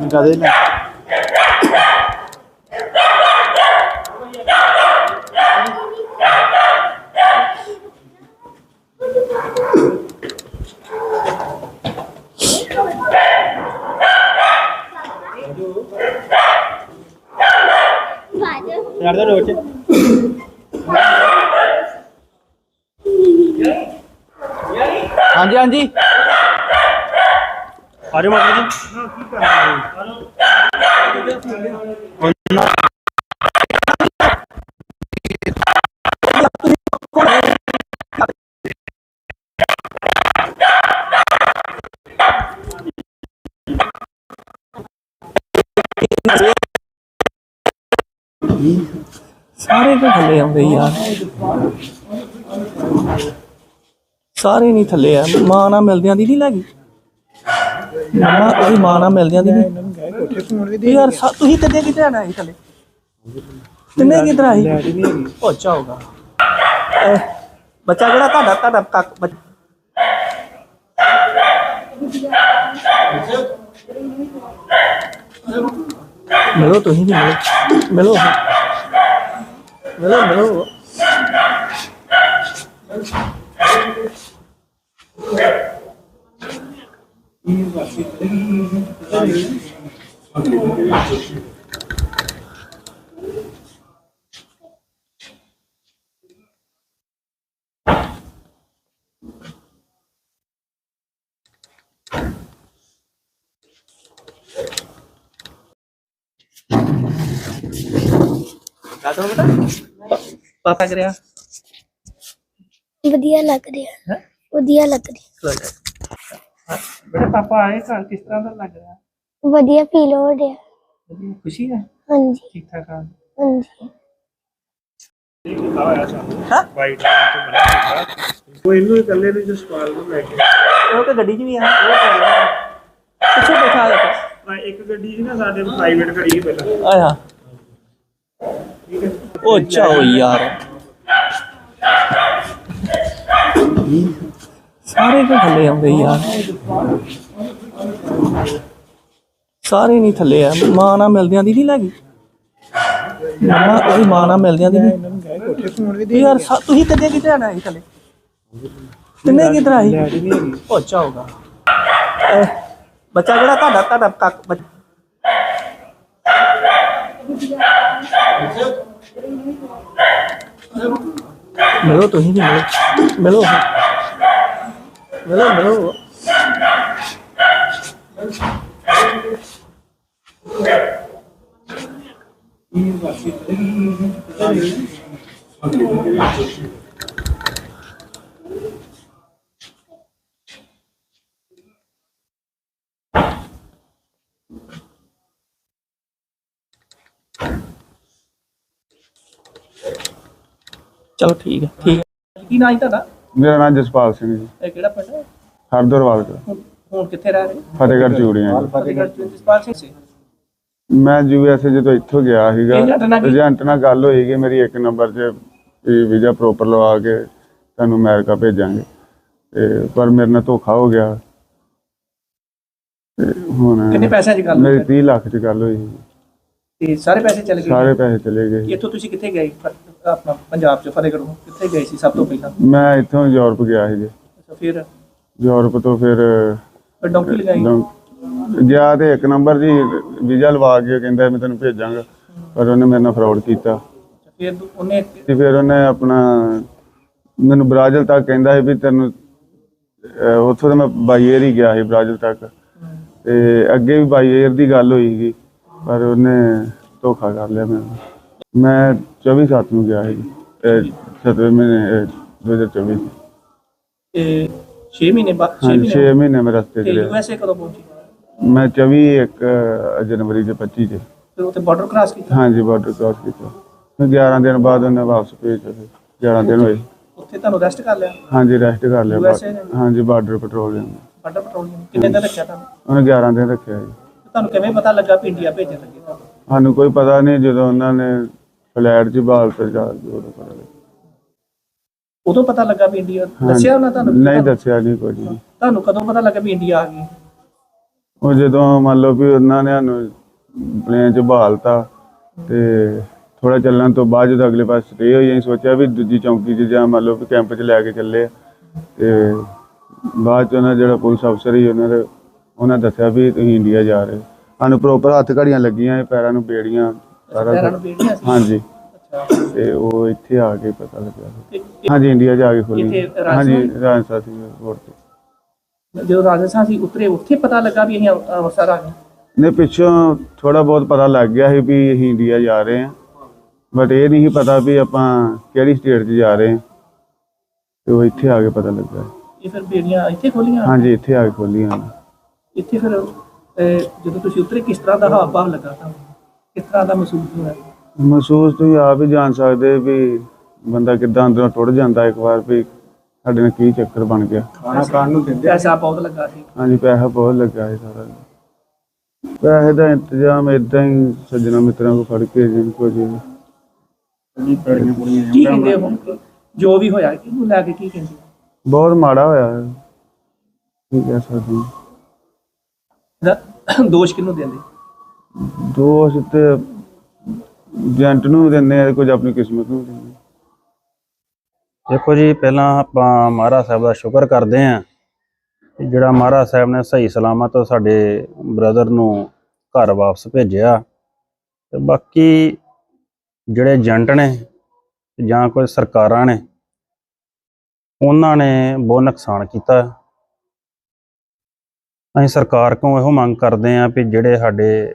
ਨਾ ਯਾਰ ਦਾ ਰੋਚ ਹਾਂਜੀ ਹਾਂਜੀ। ਆ ਜਾਓ ਮਾਤਾ ਜੀ। ਸਾਰੇ ਤਾਂ ਥੱਲੇ ਆਉਂਦੇ ਯਾਰ। ਸਾਰੇ ਨਹੀਂ ਥੱਲੇ ਆ। ਮਾਂ ਨਾਲ ਮਿਲਦਿਆਂ ਦੀ ਨਹੀਂ ਲੱਗੀ ਮਮਾ ਉਹਦੀ ਮਾਂ ਨਾਲ ਮਿਲਦਿਆਂ ਦੀ ਨਹੀਂ ਯਾਰ ਸਾ- ਤੁਸੀਂ ਕਿੱਥੇ ਕਿੱਥੇ ਆਣਾ ਸੀ ਥੱਲੇ? ਤਿੰਨੇ ਕਿੱਧਰ ਆਈ ਪਹੁੰਚਾ ਹੋਗਾ। ਇਹ ਬੱਚਾ ਜਿਹੜਾ ਤੁਹਾਡਾ ਤੁਹਾਡਾ ਕੱਕ ਬੱਚ- ਮਿਲੋ ਤੁਸੀਂ ਵੀ ਮਿਲੋ। ਮਿਲੋ। ਮਿਲੋ ਮਿਲੋ। ਕਾਹਤੋਂ ਬੇਟਾ ਪਾ- ਪਾਪਾ ਕਰਿਆ ਵਧੀਆ ਲੱਗ ਰਿਹਾ ਹੈ ਵਧੀਆ ਲੱਗ ਰਿਹਾ ਬੇਟਾ ਪਾਪਾ ਆਏ ਘਰ ਕਿਸ ਤਰ੍ਹਾਂ ਦਾ ਲੱਗ ਰਿਹਾ? ਵਧੀਆ ਫੀਲ ਹੋ ਰਿਹਾ। ਵਧੀਆ, ਖੁਸ਼ੀ ਹੈ? ਹਾਂਜੀ। ਠੀਕ ਠਾਕ ਆ? ਹਾਂਜੀ। ਹਾਂ? ਵਾਈਟ ਤੋਂ ਬਣਾ ਦਿੱਤਾ ਉਹ ਇਹਨੂੰ ਇਕੱਲੇ ਨੂੰ ਜਸਪਾਲ ਨੂੰ ਲੈ ਕੇ। ਉਹ ਤਾਂ ਗੱਡੀ 'ਚ ਵੀ ਆ। ਉਹ। ਪਿੱਛੇ ਬੈਠਾ ਆ ਇੱਕ ਗੱਡੀ ਸੀ ਨਾ ਸਾਡੇ ਪ੍ਰਾਈਵੇਟ ਖੜੀ ਸੀ ਪਹਿਲਾਂ। ਆਇਆ ਠੀਕ ਹੈ। ਉਹ ਚਾਓ ਯਾਰ। ਸਾਰੇ ਤਾਂ ਥੱਲੇ ਆਉਂਦੇ ਯਾਰ ਸਾਰੇ ਨਹੀਂ ਥੱਲੇ ਆ। ਮਾਂ ਨਾਲ ਮਿਲਦਿਆਂ ਦੀ ਨਹੀਂ ਲੱਗੀ ਮਮਾ ਉਹਦੀ ਮਾਂ ਨਾਲ ਮਿਲਦਿਆਂ ਦੀ ਨਹੀਂ ਯਾਰ ਸਾ- ਤੁਸੀਂ ਕਿੱਥੇ ਕਿੱਥੇ ਆਣਾ ਸੀ ਥੱਲੇ? ਤਿੰਨੇ ਕਿੱਧਰ ਆਈ ਪਹੁੰਚਾ ਹੋਗਾ ਇਹ ਬੱਚਾ ਜਿਹੜਾ ਤੁਹਾਡਾ? ਤੁਹਾਡਾ ਕੱਕ ਬੱਚ- ਮਿਲੋ ਤੁਸੀਂ ਵੀ ਮਿਲੋ। ਮਿਲੋ। ਮਿਲੋ ਮਿਲੋ ਚਲੋ ਠੀਕ ਹੈ ਠੀਕ ਹੈ। ਕੀ ਨਾਂ ਹੈ ਤੁਹਾਡਾ? ਮੇਰਾ ਨਾਮ ਜਸਪਾਲ ਸਿੰਘ ਜੀ। ਇਹ ਕਿਹੜਾ ਪਿੰਡ ਹੈ? ਹਰਦਰਵਾਲ ਦਾ ਹੁਣ ਹੁਣ ਕਿੱਥੇ ਰਹਿ ਰਹੇ? ਫਤਿਹਗੜ੍ਹ ਚੂੜੀਆਂ ਜੀ। ਫਤਿਹਗੜ੍ਹ ਚ ਜਸਪਾਲ ਸਿੰਘ ਸੀ ਮੈਂ ਯੂਐਸਏ ਜਦੋਂ ਇੱਥੋਂ ਗਿਆ ਸੀਗਾ Agent ਨਾਲ ਕੀ- ਏਜੰਟ ਨਾਲ ਗੱਲ ਹੋਈ ਕਿ ਮੇਰੀ ਇੱਕ ਨੰਬਰ 'ਚ ਵੀਜ਼ਾ ਪ੍ਰੋਪਰ ਲਵਾ ਕੇ ਤੁਹਾਨੂੰ ਅਮਰੀਕਾ ਭੇਜਾਂਗੇ। ਤੇ ਪਰ ਮੇਰੇ ਨਾਲ ਧੋਖਾ ਹੋ ਗਿਆ। ਤੇ ਹੁਣ ਕਿੰਨੇ ਪੈਸਿਆਂ ਦੀ ਗੱਲ ਮੇਰੀ ਹੋਈ? 30 ਲੱਖ 'ਚ ਗੱਲ ਹੋਈ। ਸੀ। ਤੇ ਸਾਰੇ ਪੈਸੇ ਚਲੇ ਗਏ? ਸਾਰੇ ਪੈਸੇ ਚਲੇ ਗਏ। ਇੱਥੋਂ ਤੁਸੀਂ ਕਿੱਥੇ ਗਏ? ਫ- ਆਪਣਾ ਪੰਜਾਬ ਚ ਫਤਿਹਗੜ੍ਹੋਂ ਕਿੱਥੇ ਗਏ ਸੀ ਸਭ ਤੋਂ ਪਹਿਲਾਂ? ਮੈਂ ਇੱਥੋਂ ਯੂਰਪ ਗਿਆ ਸੀ ਜੀ ਅੱਛਾ ਫਿਰ? ਯੂਰਪ ਤੋਂ ਫਿਰ ਫਿਰ ਡੌਂਕੀ ਲਗਾਈ? ਗਿਆ ਤੇ ਇੱਕ ਨੰਬਰ ਜੀ ਵੀਜ਼ਾ ਲਵਾ ਕੇ ਕਹਿੰਦਾ ਮੈਂ ਤੈਨੂੰ ਭੇਜਾਂਗਾ ਪਰ ਉਹਨੇ ਮੇਰੇ ਨਾਲ ਫਰਾਡ ਕੀਤਾ। ਫਿਰ ਦੂ- ਉਹਨੇ ਤੇ ਫਿਰ ਉਹਨੇ ਆਪਣਾ ਮੈਨੂੰ ਬ੍ਰਾਜ਼ਿਲ ਤੱਕ ਕਹਿੰਦਾ ਸੀ ਵੀ ਤੈਨੂੰ ਅਹ ਉੱਥੋਂ ਤਾਂ ਮੈਂ ਬਾਈ ਏਅਰ ਹੀ ਗਿਆ ਸੀ ਬ੍ਰਾਜ਼ਿਲ ਤੱਕ। ਤੇ ਅੱਗੇ ਵੀ ਬਾਈ ਏਅਰ ਦੀ ਗੱਲ ਹੋਈ ਸੀ ਪਰ ਉਹਨੇ ਧੋਖਾ ਕਰ ਲਿਆ ਮੈਨੂੰ ਮੈਂ 24 ਸੱਤ ਨੂੰ ਗਿਆ ਸੀ 7ਵੇਂ ਮਹੀਨੇ ਅਹ, 2024 ਚ। ਇਹ 6 ਮਹੀਨੇ ਬਾਅਦ 6 ਹਾਂਜੀ 6 ਮਹੀਨੇ ਮੈਂ ਰਸਤੇ ਤੇ ਯੂਐਸਏ ਕਦੋਂ ਪਹੁੰਚੀ? ਮੈਂ 24 ਇੱਕ ਜਨਵਰੀ ਦੇ 25 ਚ ਫਿਰ ਉੱਥੇ ਬਾਰਡਰ ਕ੍ਰਾਸ ਕੀਤਾ? ਹਾਂਜੀ ਬਾਰਡਰ ਕ੍ਰਾਸ ਕੀਤਾ। ਫਿਰ 11 ਦਿਨ ਬਾਅਦ ਉਹਨੇ ਵਾਪਸ ਭੇਜਿਆ ਫਿਰ 11 ਦਿਨ ਹੋਏ। ਉੱਥੇ ਤੁਹਾਨੂੰ ਰੈਸਟ ਕਰ ਲਿਆ? ਹਾਂਜੀ ਰੈਸਟ ਕਰ ਲਿਆ? ਹਾਂਜੀ ਬਾਰਡਰ ਪੈਟਰੋਲਿੰਗ ਬਾਰਡਰ ਪੈਟਰੋਲਿੰਗ ਕਿੰਨੇ ਦਿਨ ਰੱਖਿਆ ਤੁਹਾਨੂੰ? ਉਹਨੇ 11 ਦਿਨ ਰੱਖਿਆ ਜੀ। ਤੁਹਾਨੂੰ ਕਿਵੇਂ ਪਤਾ ਲੱਗਾ ਵੀ ਇੰਡੀਆ ਭੇਜਣ ਲੱਗੇ ਤੁਹਾਨੂੰ? ਸਾਨੂੰ ਕੋਈ ਪਤਾ ਨਹੀਂ ਜਦੋਂ ਉਹਨਾਂ ਨੇ ਫਲੈਟ 'ਚ ਬਾਲ ਤੇ ਜਾ ਉਦੋਂ ਪਤਾ ਉਦੋਂ ਪਤਾ ਲੱਗਾ ਵੀ ਇੰਡੀਆ ਦੱਸਿਆ ਉਹਨਾਂ ਤੁਹਾਨੂੰ ਨਹੀਂ ਦੱਸਿਆ ਨਹੀਂ ਕੁਝ ਵੀ। ਤੁਹਾਨੂੰ ਕਦੋਂ ਪਤਾ ਲੱਗਾ ਵੀ ਇੰਡੀਆ ਆ ਗਈ ਉਹ ਜਦੋਂ ਮੰਨ ਲਓ ਵੀ ਉਹਨਾਂ ਨੇ ਸਾਨੂੰ ਪਲੇਨ 'ਚ ਬਹਾਲਤਾ ਤੇ ਥੋੜਾ ਚੱਲਣ ਤੋਂ ਬਾਅਦ ਜਦੋਂ ਅਗਲੇ ਪਾਸੇ ਸਟੇ ਹੋਈ ਅਸੀਂ ਸੋਚਿਆ ਵੀ ਦੂਜੀ ਚੌਂਕੀ 'ਚ ਜਾਂ ਮੰਨ ਲਓ ਵੀ ਕੈਂਪ 'ਚ ਲੈ ਕੇ ਚੱਲੇ ਆ। ਤੇ ਬਾਅਦ 'ਚ ਉਹਨਾਂ ਜਿਹੜਾ ਪੁਲਿਸ ਅਫਸਰ ਸੀ ਉਹਨਾਂ ਦੇ ਉਹਨਾਂ ਦੱਸਿਆ ਵੀ ਤੁਸੀਂ ਇੰਡੀਆ ਜਾ ਰਹੇ ਹੋ। ਸਾਨੂੰ ਪ੍ਰੋਪਰ ਹੱਥ ਘੜੀਆਂ ਲੱਗੀਆਂ ਪੈਰਾਂ ਨੂੰ ਬੇੜੀਆਂ ਸਾਰਾ ਪੈਰਾਂ ਕੁਛ। ਨੂੰ ਸੀ ਹਾਂਜੀ। ਅੱਛਾ। ਤੇ ਉਹ ਇੱਥੇ ਆ ਕੇ ਪਤਾ ਲੱਗਿਆ। ਤੇ ਹਾਂਜੀ ਇੰਡੀਆ ਜਾ ਕੇ ਖੋਲੀ। ਰਾਜਸਥਾਨ? ਹਾਂਜੀ ਰਾਜਸਥਾਨ ਸੀ ਰੋਡ ਤੇ। ਜਦੋਂ ਰਾਜਸਥਾਨ ਸੀ ਉਤਰੇ ਉੱਥੇ ਪਤਾ ਲੱਗਾ ਵੀ ਅਸੀਂ ਅੰਮ੍ਰਿ- ਅੰਮ੍ਰਿਤਸਰ ਆ ਗਏ। ਨੇ ਪਿੱਛੋਂ ਥੋੜਾ ਬਹੁਤ ਪਤਾ ਲੱਗ ਗਿਆ ਸੀ ਵੀ ਅਸੀਂ ਇੰਡੀਆ ਜਾ ਰਹੇ ਹਾਂ। ਬਟ ਇਹ ਨਹੀਂ ਸੀ ਪਤਾ ਵੀ ਆਪਾਂ ਕਿਹੜੀ ਸਟੇਟ 'ਚ ਜਾ ਰਹੇ ਹਾਂ। ਤੇ ਉਹ ਇੱਥੇ ਆ ਕੇ ਪਤਾ ਲੱਗਾ। ਇਹ ਫਿਰ ਬੇੜੀਆਂ ਇੱਥੇ ਖੋਲੀਆਂ? ਹਾਂਜੀ ਇੱਥੇ ਆ ਕੇ ਖੋਲੀਆਂ। ਇੱਥੇ ਫਿਰ ਅਹ, ਜਦੋਂ ਤੁਸੀਂ ਉਤਰੇ ਕਿਸ ਤਰ੍ਹਾਂ ਦਾ ਹਾਵ ਭਾਵ ਲੱਗਾ ਤੁਹਾਨੂੰ? ਕਿਸ ਤਰ੍ਹਾਂ ਦਾ ਮਹਿਸੂਸ ਹੋਇਆ? ਮਹਿਸੂਸ ਤੁਸੀਂ ਆਪ ਹੀ ਜਾਣ ਸਕਦੇ ਵੀ ਬੰਦਾ ਕਿੱਦਾਂ ਅੰਦਰੋਂ ਟੁੱਟ ਜਾਂਦਾ ਇੱਕ ਵਾਰ ਵੀ ਸਾਡੇ ਨਾਲ ਕੀ ਚੱਕਰ ਬਣ ਗਿਆ। ਖਾਣਾ ਖਾਣ ਨੂੰ ਦਿੰਦੇ ਪੈਸਾ ਬਹੁਤ ਲੱਗਾ ਸੀ। ਹਾਂਜੀ ਪੈਸਾ ਬਹੁਤ ਲੱਗਾ ਹੈ ਸਾਰਾ। ਪੈਸੇ ਦਾ ਇੰਤਜ਼ਾਮ ਇਦਾਂ ਹੀ ਸੱਜਣਾ ਮਿੱਤਰਾਂ ਕੋ ਫੜ ਕੇ ਜਿੰਨ ਕੋ ਜੀ ਨਹੀਂ ਪੜੀਆਂ ਪੁੜੀਆਂ ਕੀ ਕਹਿੰਦੇ ਹੁਣ। ਜੋ ਵੀ ਹੋਇਆ ਕਿਹਨੂੰ ਲੈ ਕੇ ਕੀ ਕਹਿੰਦੇ? ਬਹੁਤ ਮਾੜਾ ਹੋਇਆ। ਹੈ ਕੀ ਕਹਿ ਸਕਦੇ ਹਾਂ। ਇਹਦਾ ਦੋਸ਼ ਕਿਹਨੂੰ ਦਿੰਦੇ? ਦੋਸ਼ ਤੇ ਏਜੰਟ ਨੂੰ ਵੀ ਦਿੰਦੇ ਆ ਕੁਝ ਆਪਣੀ ਕਿਸਮਤ ਨੂੰ ਵੀ ਦਿੰਦੇ ਦੇਖੋ ਜੀ, ਪਹਿਲਾਂ ਆਪਾਂ ਮਹਾਰਾਜ ਸਾਹਿਬ ਦਾ ਸ਼ੁਕਰ ਕਰਦੇ ਆਂ ਕਿ ਜਿਹੜਾ ਮਹਾਰਾਜ ਸਾਹਿਬ ਨੇ ਸਹੀ ਸਲਾਮਤ ਸਾਡੇ ਬ੍ਰਦਰ ਨੂੰ ਘਰ ਵਾਪਸ ਭੇਜਿਆ ਤੇ ਬਾਕੀ ਜਿਹੜੇ ਏਜੰਟ ਨੇ ਜਾਂ ਕੋਈ ਸਰਕਾਰਾਂ ਨੇ, ਉਹਨਾਂ ਨੇ ਬਹੁਤ ਨੁਕਸਾਨ ਕੀਤਾ। ਅਸੀਂ ਸਰਕਾਰ ਕੋਲੋਂ ਇਹੋ ਮੰਗ ਕਰਦੇ ਆਂ ਵੀ ਜਿਹੜੇ ਸਾਡੇ